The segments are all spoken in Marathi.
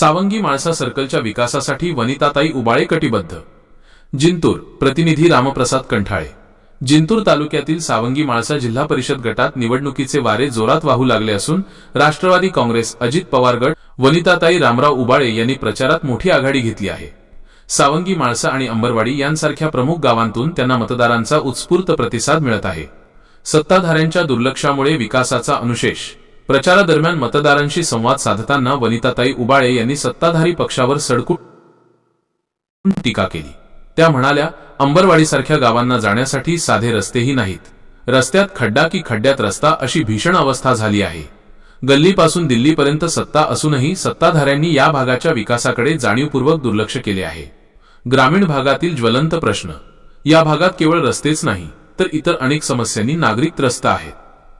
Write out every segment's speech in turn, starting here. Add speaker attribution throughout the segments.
Speaker 1: सावंगी माळसा सर्कलच्या विकासासाठी वनिताताई उबाळे कटिबद्ध. जिंतूर प्रतिनिधी रामप्रसाद कंठाळे. जिंतूर तालुक्यातील सावंगी माळसा जिल्हा परिषद गटात निवडणुकीचे वारे जोरात वाहू लागले असून राष्ट्रवादी काँग्रेस अजित पवार गट वनिताताई रामराव उबाळे यांनी प्रचारात मोठी आघाडी घेतली आहे. सावंगी माळसा आणि अंबरवाडी यांसारख्या प्रमुख गावांतून त्यांना मतदारांचा उत्स्फूर्त प्रतिसाद मिळत आहे. सत्ताधाऱ्यांच्या दुर्लक्षामुळे विकासाचा अनुशेष प्रचारादरम्यान मतदारांशी संवाद साधताना वनिताताई उबाळे यांनी सत्ताधारी पक्षावर सडकून टीका केली. त्या म्हणाल्या अंबरवाडीसारख्या गावांना जाण्यासाठी साधे रस्तेही नाहीत. रस्त्यात खड्डा की खड्ड्यात रस्ता अशी भीषण अवस्था झाली आहे. गल्लीपासून दिल्लीपर्यंत सत्ता असूनही सत्ताधाऱ्यांनी या भागाच्या विकासाकडे जाणीवपूर्वक दुर्लक्ष केले आहे. ग्रामीण भागातील ज्वलंत प्रश्न. या भागात केवळ रस्तेच नाही तर इतर अनेक समस्यांनी नागरिक त्रस्त आहेत.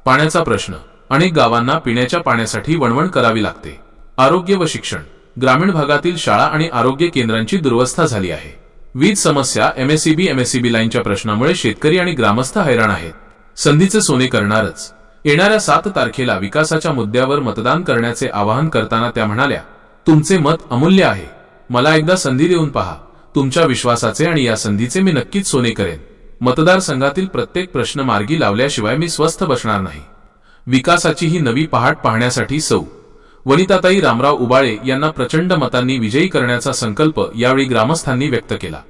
Speaker 1: पाण्याचा प्रश्न. अनेक गावांना पिण्याच्या पाण्यासाठी वणवण करावी लागते. आरोग्य व शिक्षण. ग्रामीण भागातील शाळा आणि आरोग्य केंद्रांची दुरवस्था झाली आहे. वीज समस्या एमएससीबी एमएससीबी लाईनच्या प्रश्नामुळे शेतकरी आणि ग्रामस्थ हैराण आहेत. संधीचे सोने करणारच. येणाऱ्या सात तारखेला विकासाच्या मुद्द्यावर मतदान करण्याचे आवाहन करताना त्या म्हणाल्या तुमचे मत अमूल्य आहे. मला एकदा संधी देऊन पहा. तुमच्या विश्वासाचे आणि या संधीचे मी नक्कीच सोने करेन. मतदारसंघातील प्रत्येक प्रश्न मार्गी लावल्याशिवाय मी स्वस्थ बसणार नाही. विकासाची ही नवी पहाट पाहण्यासाठी सौ. वनिताताई रामराव उबाळे यांना प्रचंड मतांनी विजयी करण्याचा संकल्प यावेळी ग्रामस्थांनी व्यक्त केला.